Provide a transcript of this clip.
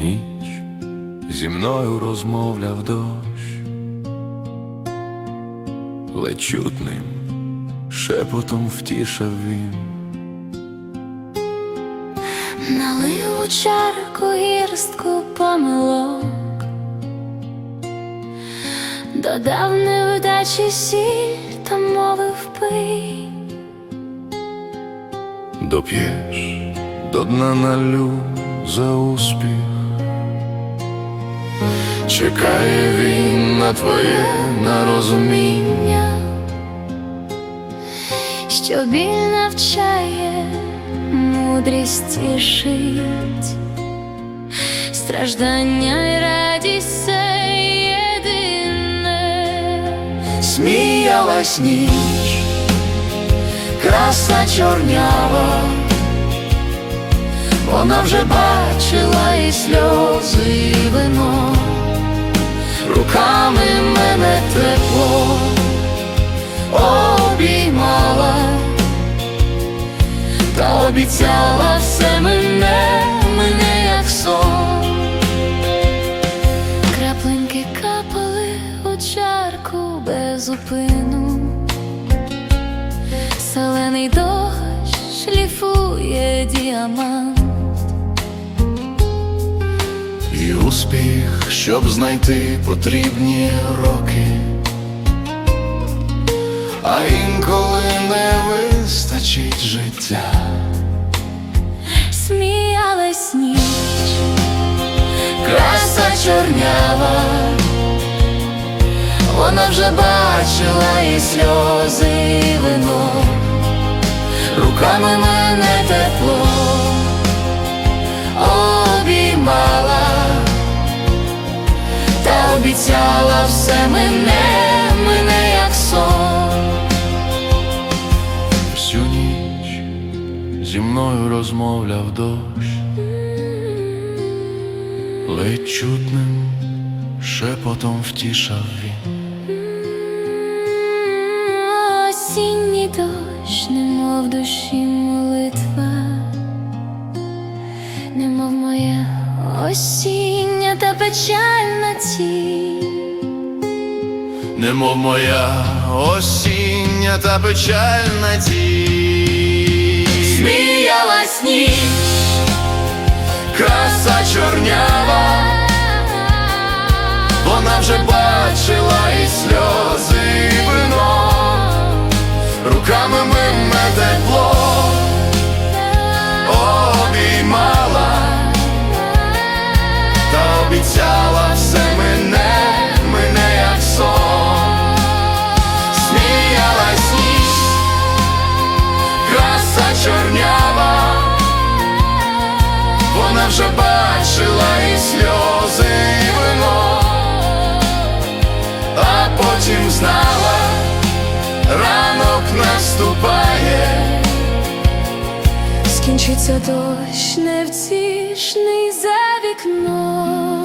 Ніч зі мною розмовляв дощ, ледь чутним шепотом втішав він. Налив у чарку гірстку помилок, додав невдачі сіль та мовив пий. Доп'єш до дна налю за успіх, чекає він на твоє на розуміння, що біль навчає, мудрість тішить, страждання й радість це єдине. сміялась ніч, краса чорнява, вона вже бачила і сльози, і вино, руками мене тепло обіймала та обіцяла все мене, мене як сон. Краплинки капали у чарку без упину, Солений дощ шліфує діамант. Успіх, щоб знайти потрібні роки, а інколи не вистачить життя. Сміялась ніч, Краса чорнява, вона вже бачила і сльози, і вино, руками мене тепло обіцяла все мене, мене як сон. Всю ніч зі мною розмовляв дощ. Ледь чутним шепотом втішав він. осінній дощ, немов душі молитва, немов моя осіння та печальна тінь. Немов моя осіння та печальна тінь. Сміялась ніч, краса чорнява, вона вже бачила і сльози, бачила і сльози, і вино, а потім знала, ранок наступає. Скінчиться дощ невтішний за вікном.